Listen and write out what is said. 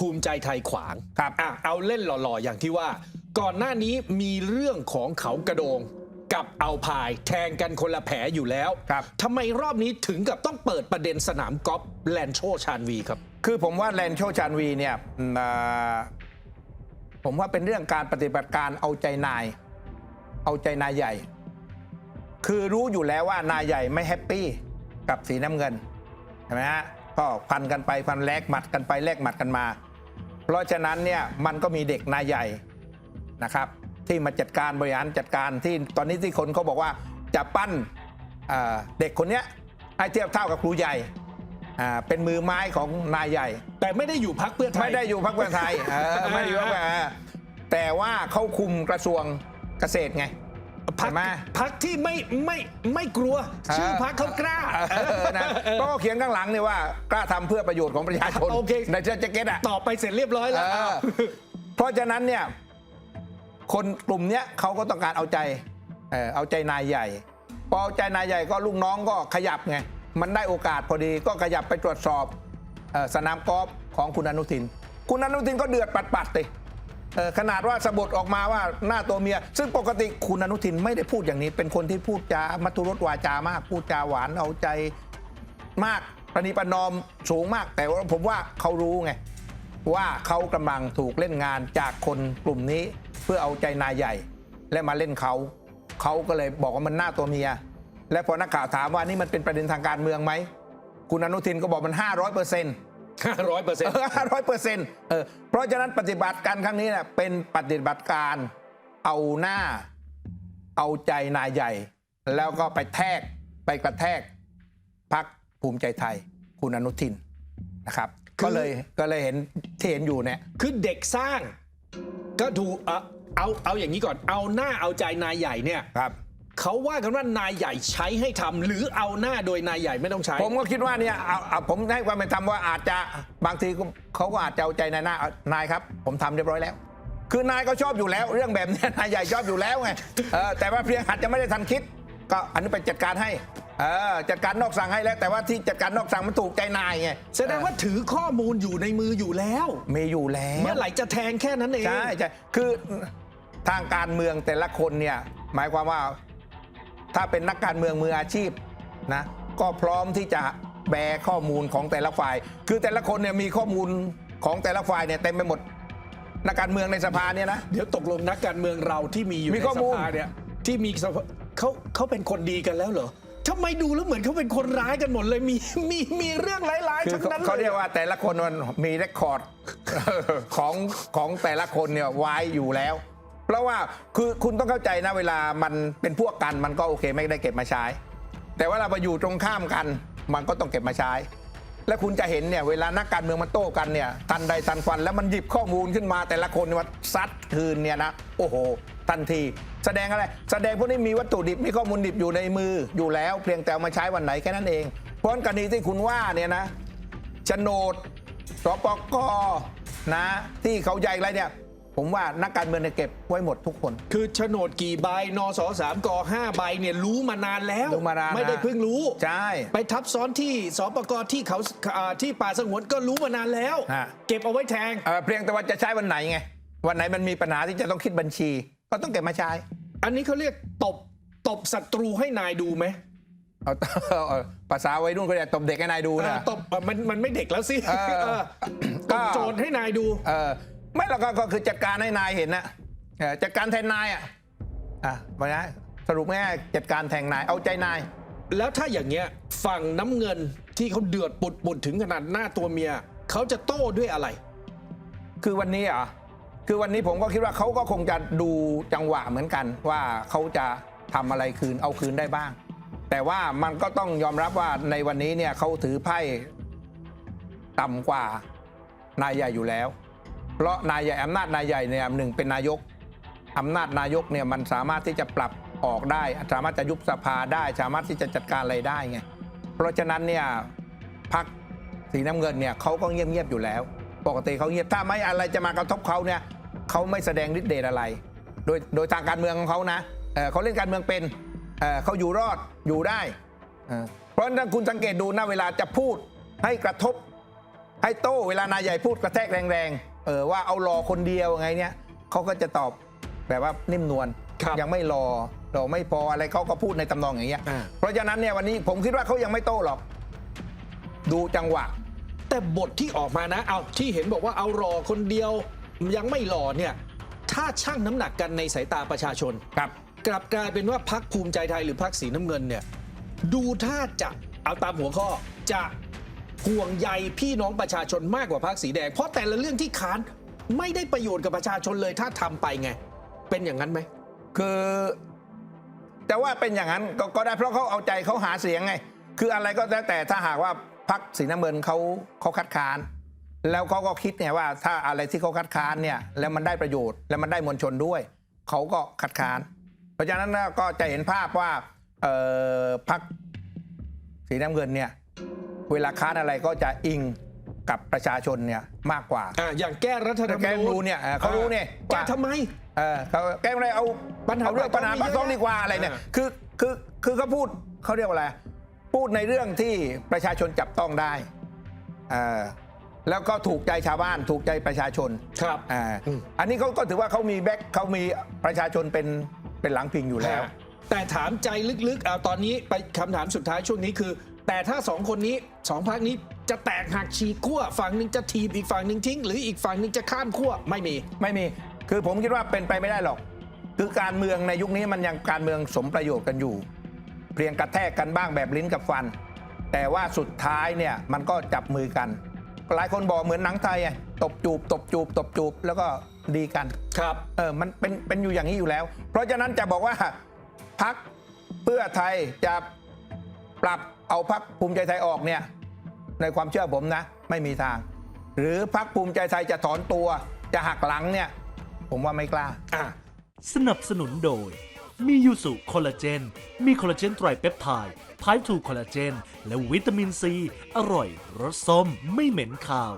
ภูมิใจไทยขวางครับอะเอาเล่นหล่อๆ อย่างที่ว่า ก่อนหน้านี้มีเรื่องของเขากระโดง กับเอาพายแทงกันคนละแผลอยู่แล้วครับทำไมรอบนี้ถึงกับต้องเปิดประเด็นสนามกอล์ฟแลนโชชานวีครับ คือผมว่าแลนโชชานวีเนี่ยอืมอ่าผมว่าเป็นเรื่องการปฏิบัติการเอาใจนาย เอาใจนายใหญ่ คือรู้อยู่แล้วว่านายใหญ่ไม่แฮปปี้กับสีน้ำเงินใช่ไหมฮะก็พันกันไปพันแลกหมัดกันไปแลกหมัดกันมา เพราะฉะนั้นเนี่ยมันก็มีเด็กนายใหญ่นะครับ ที่มาจัดการบริหารจัดการที่ตอนนี้ที่คนเขาบอกว่าจะปั้นเอ่อเด็กคนเนี้ยให้เทียบเท่ากับครูใหญ่อ่าเป็นมือไม้ของนายใหญ่ แต่ไม่ได้อยู่พักเพื่อไทยไม่ได้อยู่พักเพื่อไทยเออไม่ได้อยู่พักเพื่อไทยแต่ว่าเขาคุมกระทรวงเกษตรไง พักเห็นไหมพักที่ไม่ไม่ไม่กลัว ชื่อพักเขากล้าเออนะก็เขียนข้างหลังเนี่ยว่ากล้าทำเพื่อประโยชน์ของประชาชนโอเคในเสื้อแจ็คเก็ตอะตอบไปเสร็จเรียบร้อยแล้วเออเพราะฉะนั้นเนี่ยคนกลุ่มเนี้ยเขาก็ต้องการเอาใจเออเอาใจนายใหญ่ พอเอาใจนายใหญ่ก็ลูกน้องก็ขยับไงมันได้โอกาสพอดีก็ขยับไปตรวจสอบเอ่อสนามกอล์ฟของคุณอนุทิน คุณอนุทินก็เดือดปัดปัดๆเลยเออ ขนาดว่าสะบดออกมาว่าหน้าตัวเมีย ซึ่งปกติคุณอนุทินไม่ได้พูดอย่างนี้ เป็นคนที่พูดจามัทุรสวาจามาก พูดจาหวานเอาใจมากประนีประนอมสูงมาก แต่ว่าผมว่าเขารู้ไง ว่าเขากำลังถูกเล่นงานจากคนกลุ่มนี้ เพื่อเอาใจนายใหญ่ และมาเล่นเขาเขาก็เลยบอกว่ามันหน้าตัวเมีย และพอนักข่าวถามว่านี่มันเป็นประเด็นทางการเมืองไหมคุณอนุทินก็บอกมัน500เปอร์เซ็นต์ ร้อยเปอร์เซ็นต์500เปอร์เซ็นต์เออเพราะฉะนั้นปฏิบัติการครั้งนี้เนี่ยเป็นปฏิบัติการเอาหน้า เอาใจนายใหญ่ แล้วก็ไปแทกไปกระแทกพักภูมิใจไทย คุณอนุทินนะครับคือก็เลยก็เลยเห็นที่เห็นอยู่เนี่ยคือเด็กสร้าง ก็ดูเอาเอาเอาอย่างนี้ก่อนเอาหน้าเอาใจนายใหญ่เนี่ยครับ เขาว่ากันว่านายใหญ่ใช้ให้ทำหรือเอาหน้าโดยนายใหญ่ไม่ต้องใช้ ผมก็คิดว่าเนี่ยเอาเอาผมให้ความเป็นธรรมว่าอาจจะบางทีก็เขาก็อาจจะเอาใจนายหน้าเอานายครับ ผมทำเรียบร้อยแล้ว คือนายก็ชอบอยู่แล้ว เรื่องแบบเนี้ยนายใหญ่ชอบอยู่แล้วไงเออแต่ว่าเพียงอาจจะไม่ได้ทันคิด ก็อันนี้ไปจัดการให้เออจัดการนอกสั่งให้แล้ว แต่ว่าที่จัดการนอกสั่งมันถูกใจนายไงแสดงว่าถือข้อมูลอยู่ในมืออยู่แล้ว มีอยู่แล้ว เมื่อไหร่จะแทงแค่นั้นเอง ใช่ใช่คือทางการเมืองแต่ละคนเนี่ยหมายความว่า ถ้าเป็นนักการเมืองมืออาชีพนะก็พร้อมที่จะแบร์ข้อมูลของแต่ละฝ่าย คือแต่ละคนเนี่ยมีข้อมูลของแต่ละฝ่ายเนี่ยเต็มไปหมดนักการเมืองในสภาเนี่ยนะเดี๋ยวตกลงนักการเมืองเราที่มีอยู่มีในข้อสมูลภาเนี่ยที่มีสภาเขาเขาเป็นคนดีกันแล้วเหรอทำไมดูแล้วเหมือนเขาเป็นคนร้ายกันหมดเลยมีมีมีเรื่องร้ายๆคือทั้งนั้นเขาเลเรียยกว่าแต่ละคนมันมีเรคคอร์ดของของแต่ละคนเนี่ยไว้อยู่แล้ว เพราะว่าคือคุณต้องเข้าใจนะเวลามันเป็นพวกกันมันก็โอเคไม่ได้เก็บมาใช้ แต่ว่าเราไปอยู่ตรงข้ามกัน มันก็ต้องเก็บมาใช้ และคุณจะเห็นเนี่ยเวลานักการเมืองมันโต้กันเนี่ยทันใดทันควันแล้วมันหยิบข้อมูลขึ้นมาแต่ละคนมาซัดคืนเนี่ยนะโอ้โหทันที แสดงอะไร แสดงพวกนี้มีวัตถุดิบมีข้อมูลดิบอยู่ในมืออยู่แล้วเพียงแต่เอามาใช้วันไหนแค่นั้นเองเพราะฉะนั้นกรณีที่คุณว่าเนี่ยนะโฉนดสปกนะที่เขาใหญ่อะไรเนี่ย ผมว่านักการเมืองเนี่ยเก็บไว้หมดทุกคน คือโฉนดกี่ใบนสสามกห้าใบเนี่ยรู้มานานแล้ว รู้มานานไม่ได้นะเพิ่งรู้ ใช่ ไปทับซ้อนที่สปกที่เขาอ่าที่ป่าสงวนก็รู้มานานแล้วฮะเก็บเอาไว้แทงเอ่อเพียงแต่ว่าจะใช้วันไหนไง วันไหนมันมีปัญหาที่จะต้องคิดบัญชี ก็ต้องเก็บมาใช้ อันนี้เขาเรียกตบตบศัตรูให้นายดูไหมเอาเอาภาษาวัยรุ่นก็เรียกตบเด็กให้นายดูเอนะอตบเออมันมันไม่เด็กแล้วสิเออเออตบโจทย์ให้นายดูเออ ไม่หรอกก็ก็คือจัดการให้นายเห็นนะเออจัดการแทนนายอะอะมานะสรุปง่ายๆจัดการแทนนายเอาใจนาย แล้วถ้าอย่างเงี้ยฝั่งน้ำเงินที่เขาเดือดปุดปุดๆถึงขนาดหน้าตัวเมียเขาจะโต้ด้วยอะไร คือวันนี้เหรอะคือวันนี้ผมก็คิดว่าเขาก็คงจะดูจังหวะเหมือนกัน ว่าเขาจะทำอะไรคืนเอาคืนได้บ้าง แต่ว่ามันก็ต้องยอมรับว่าในวันนี้เนี่ยเขาถือไพ่ต่ำกว่านายใหญ่อยู่แล้ว เพราะนายใหญ่อำนาจนายใหญ่เนี่ยหนึ่งเป็นนายกอำนาจนายกเนี่ยมันสามารถที่จะปรับออกได้ สามารถจะยุบสภาได้ สามารถที่จะจัดการอะไรได้ไงเพราะฉะนั้นเนี่ยพักสีน้ำเงินเนี่ยเขาก็เงียบๆอยู่แล้ว ปกติเขาเงียบถ้าไม่อะไรจะมากระทบเขาเนี่ยเขาไม่แสดงฤทธิ์เดชอะไร โดยโดยทางการเมืองของเขานะเเขาเล่นการเมืองเป็นเเขาอยู่รอดอยู่ได้เเพราะฉะนั้นคุณสังเกตดูนะเวลาจะพูดให้กระทบให้โต้เวลานายใหญ่พูดกระแทกแรงๆ เออว่าเอารอคนเดียวไงเนี่ยเขาก็จะตอบแบบว่านิ่มนวลครับยังไม่รอรอไม่พออะไรเขาก็พูดในตำนองอย่างเงี้ยอ่า เพราะฉะนั้นเนี่ยวันนี้ผมคิดว่าเขายังไม่โต้หรอก ดูจังหวะ แต่บทที่ออกมานะ เอาที่เห็นบอกว่าเอารอคนเดียว ยังไม่หล่อเนี่ย ถ้าชั่งน้ำหนักกันในสายตาประชาชน ครับ กลับกลายเป็นว่าพักภูมิใจไทยหรือพักสีน้ำเงินเนี่ย ดูถ้าจะเอาตามหัวข้อจะ ห่วงใยพี่น้องประชาชนมากกว่าพักสีแดง เพราะแต่ละเรื่องที่ค้านไม่ได้ประโยชน์กับประชาชนเลยถ้าทำไปไง เป็นอย่างนั้นไหมคือ แต่ว่าเป็นอย่างนั้นก็ก็ได้เพราะเขาเอาใจเขาหาเสียงไง คืออะไรก็แล้วแต่ถ้าหากว่าพักสีน้ำเงินเขาเขาคัดค้าน แล้วเขาก็คิดเนี่ยว่า ถ้าอะไรที่เขาคัดค้านเนี่ยแล้วมันได้ประโยชน์แล้วมันได้มวลชนด้วยเขาก็คัดค้าน เพราะฉะนั้นก็จะเห็นภาพว่าเอ่อพักสีน้ำเงินเนี่ย เวลาค้านอะไรก็จะอิงกับประชาชนเนี่ยมากกว่าอ่าอย่างแก้รัฐธรรมแกนูรู้ญเนี่ยเออเขารู้เนี่ยแก้ว่า ทำไม เออเขาแก้ไม่ได้เอาปัญหาเอาเรื่องปาปักญท้หาองปากท้องมีเยอะดีกว่าอะไรเนี่ย อ่า คือคือคือเขาพูดเขาเรียกว่าอะไร พูดในเรื่องที่ประชาชนจับต้องได้เออแล้วก็ถูกใจชาวบ้านถูกใจประชาชนครับ อ่าอืม อันนี้เขาก็ถือว่าเขามีแบ็คเขามีประชาชนเป็นเป็นหลังพิงอยู่แล้ว แต่ถามใจลึกๆเอาตอนนี้ไปคำถามสุดท้ายช่วงนี้คือ แต่ถ้าสองคนนี้สองพักนี้จะแตกหักฉีกขั้วฝั่งหนึ่งจะทีบอีกฝั่งหนึ่งทิ้ง หรืออีกฝั่งหนึ่งจะข้ามขั้วไม่มีไม่มี คือผมคิดว่าเป็นไปไม่ได้หรอก คือการเมืองในยุคนี้มันยังการเมืองสมประโยชน์กันอยู่ เพียงกระแทกกันบ้างแบบลิ้นกับฟัน แต่ว่าสุดท้ายเนี่ยมันก็จับมือกัน หลายคนบอกเหมือนหนังไทยไงตบจูบตบจูบตบจูบแล้วก็ดีกันครับเออมันเป็นเป็นอยู่อย่างนี้อยู่แล้ว เพราะฉะนั้นจะบอกว่าพักเพื่อไทยจะปรับ เอาพักภูมิใจไทยออกเนี่ยในความเชื่อผมนะ ไม่มีทาง หรือพักภูมิใจไทยจะถอนตัวจะหักหลังเนี่ย ผมว่าไม่กล้าอะสนับสนุนโดย มียูสุคอลลาเจน มีคอลลาเจนไตรเปปไทด์ไพร์ทูคอลลาเจน และวิตามินซี อร่อยรสส้มไม่เหม็นคาว